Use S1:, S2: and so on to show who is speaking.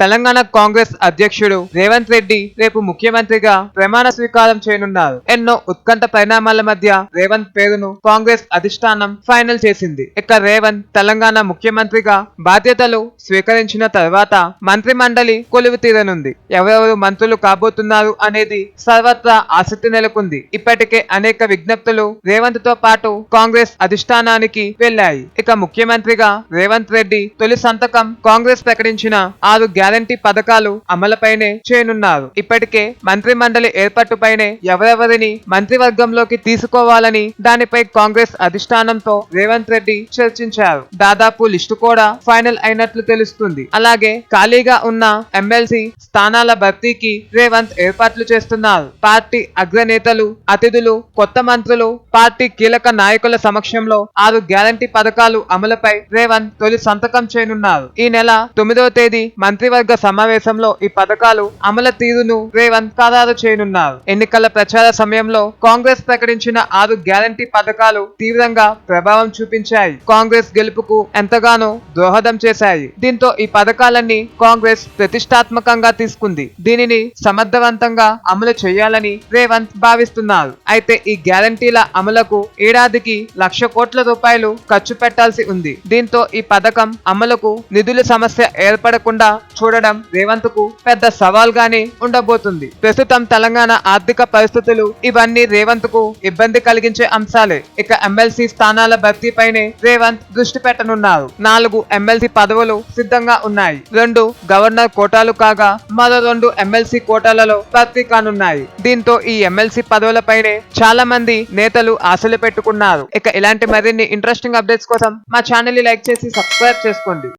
S1: తెలంగాణ కాంగ్రెస్ అధ్యక్షుడు రేవంత్ రెడ్డి రేపు ముఖ్యమంత్రిగా ప్రమాణ స్వీకారం చేయనున్నారు. ఎన్నో ఉత్కంఠ పరిణామాల మధ్య రేవంత్ పేరును కాంగ్రెస్ అధిష్టానం ఫైనల్ చేసింది. ఇక రేవంత్ తెలంగాణ ముఖ్యమంత్రిగా బాధ్యతలు స్వీకరించిన తర్వాత మంత్రి మండలి కొలువు తీరనుంది. ఎవరెవరు మంత్రులు కాబోతున్నారు అనేది సర్వత్రా ఆసక్తి నెలకొంది. ఇప్పటికే అనేక విజ్ఞప్తులు రేవంత్తో పాటు కాంగ్రెస్ అధిష్టానానికి వెళ్ళాయి ఇక ముఖ్యమంత్రిగా రేవంత్ రెడ్డి తొలి సంతకం కాంగ్రెస్ ప్రకటించిన ఆరు గ్యారంటీ పథకాలు అమలుపైనే చేయనున్నారు. ఇప్పటికే మంత్రి మండలి ఏర్పాటుపైనే ఎవరెవరిని మంత్రివర్గంలోకి తీసుకోవాలని దానిపై కాంగ్రెస్ అధిష్టానంతో రేవంత్ రెడ్డి చర్చించారు. దాదాపు లిస్టు కూడా ఫైనల్ అయినట్లు తెలుస్తుంది. అలాగే ఖాళీగా ఉన్న ఎమ్మెల్సీ స్థానాల భర్తీకి రేవంత్ ఏర్పాట్లు చేస్తున్నారు. పార్టీ అగ్రనేతలు అతిథులు కొత్త మంత్రులు పార్టీ కీలక నాయకుల సమక్షంలో ఆరు గ్యారంటీ పథకాలు అమలుపై రేవంత్ తొలి సంతకం చేయనున్నారు. ఈ నెల తొమ్మిదవ తేదీ మంత్రివర్గ సమావేశంలో ఈ పథకాలు అమలు తీరును రేవంత్ ఖరారు చేయనున్నారు. ఎన్నికల ప్రచార సమయంలో కాంగ్రెస్ ప్రకటించిన ఆరు గ్యారంటీ పథకాలు తీవ్రంగా ప్రభావం చూపించాయి. కాంగ్రెస్ గెలుపుకు ఎంతగానో దోహదం చేశాయి. దీంతో ఈ పథకాలన్నీ కాంగ్రెస్ ప్రతిష్టాత్మకంగా తీసుకుంది. దీనిని సమర్థవంతంగా అమలు చేయాలని రేవంత్ భావిస్తున్నారు. అయితే ఈ గ్యారంటీల అమలుకు ఏడాదికి లక్ష కోట్ల రూపాయలు ఖర్చు పెట్టాల్సి ఉంది. దీంతో ఈ పథకం అమలుకు నిధుల సమస్య ఏర్పడకుండా చూడడం రేవంత్కు పెద్ద సవాల్గానే ఉండబోతుంది. ప్రస్తుతం తెలంగాణ ఆర్థిక పరిస్థితులు ఇవన్నీ రేవంత్కు ఇబ్బంది కలిగించే అంశాలే. ఇక ఎమ్మెల్సీ స్థానాల భర్తీపైనే రేవంత్ దృష్టి పెట్టనున్నారు. నాలుగు ఎమ్మెల్సీ పదవులు సిద్ధంగా ఉన్నాయి. రెండు గవర్నర్ కోటాలు కాగా మరో రెండు ఎమ్మెల్సీ కోటాలలో భర్తీ కానున్నాయి. దీంతో ఈ ఎమ్మెల్సీ పదవులపైనే చాలా మంది నేతలు ఆశలు పెట్టుకున్నారు. ఇక ఇలాంటి మరిన్ని ఇంట్రెస్టింగ్ అప్డేట్స్ కోసం మా ఛానల్ని లైక్ చేసి సబ్స్క్రైబ్ చేసుకోండి.